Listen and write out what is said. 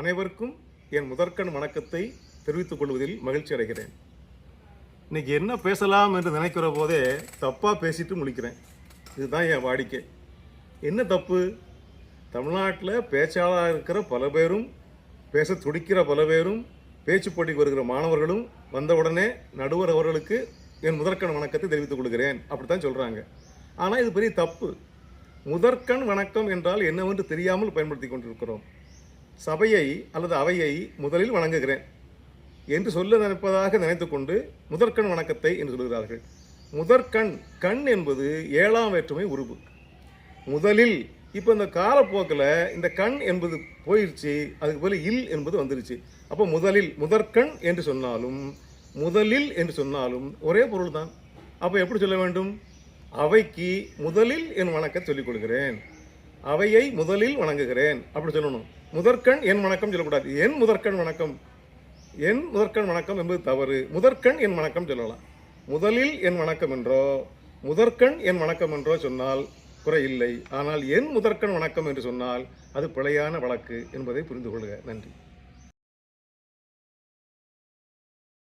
அனைவருக்கும் என் முதற்கண் வணக்கத்தை தெரிவித்துக் கொள்வதில் மகிழ்ச்சி அடைகிறேன். இன்றைக்கி என்ன பேசலாம் என்று நினைக்கிற போதே தப்பாக பேசிட்டு முழிக்கிறேன். இதுதான் என் வாடிக்கை. என்ன தப்பு? தமிழ்நாட்டில் பேச்சாளராக இருக்கிற பல பேரும் பேச துடிக்கிற பல பேரும் பேச்சு போட்டிக்கு வருகிற மாணவர்களும் வந்தவுடனே நடுவர் அவர்களுக்கு என் முதற்கண் வணக்கத்தை தெரிவித்துக் கொள்கிறேன். அப்படித்தான் சொல்கிறாங்க ஆனால் இது பெரிய தப்பு. முதற்கண் வணக்கம் என்றால் என்னவென்று தெரியாமல் பயன்படுத்தி கொண்டிருக்கிறோம். சபையை அல்லது அவையை முதலில் வணங்குகிறேன் என்று சொல்ல நினைப்பதாக நினைத்துக்கொண்டு முதற்கண் வணக்கத்தை என்று சொல்கிறார்கள் முதற்கண் கண் என்பது ஏழாம் வேற்றுமை உருவு முதலில் இப்போ இந்த காலப்போக்கில் இந்த கண் என்பது போயிடுச்சு அதுக்கு போல இல் என்பது வந்துருச்சு. அப்போ முதலில் முதற்கண் என்று சொன்னாலும் முதலில் என்று சொன்னாலும் ஒரே பொருள் தான் அப்போ எப்படி சொல்ல வேண்டும்? அவைக்கு முதலில் என் வணக்கம் சொல்லிக் கொடுக்கிறேன் அவையை முதலில் வணங்குகிறேன். அப்படி சொல்லணும். முதற்கண் என் வணக்கம் சொல்லக்கூடாது. என் முதற்கண் வணக்கம். என் முதற்கண் வணக்கம் என்பது தவறு. முதற்கண் என் வணக்கம் சொல்லலாம். முதலில் என் வணக்கம் என்றோ முதற்கண் என் வணக்கம் என்றோ சொன்னால் குறை இல்லை ஆனால் என் முதற்கண் வணக்கம் என்று சொன்னால் அது பிழையான வழக்கு என்பதை புரிந்து கொள்க. நன்றி.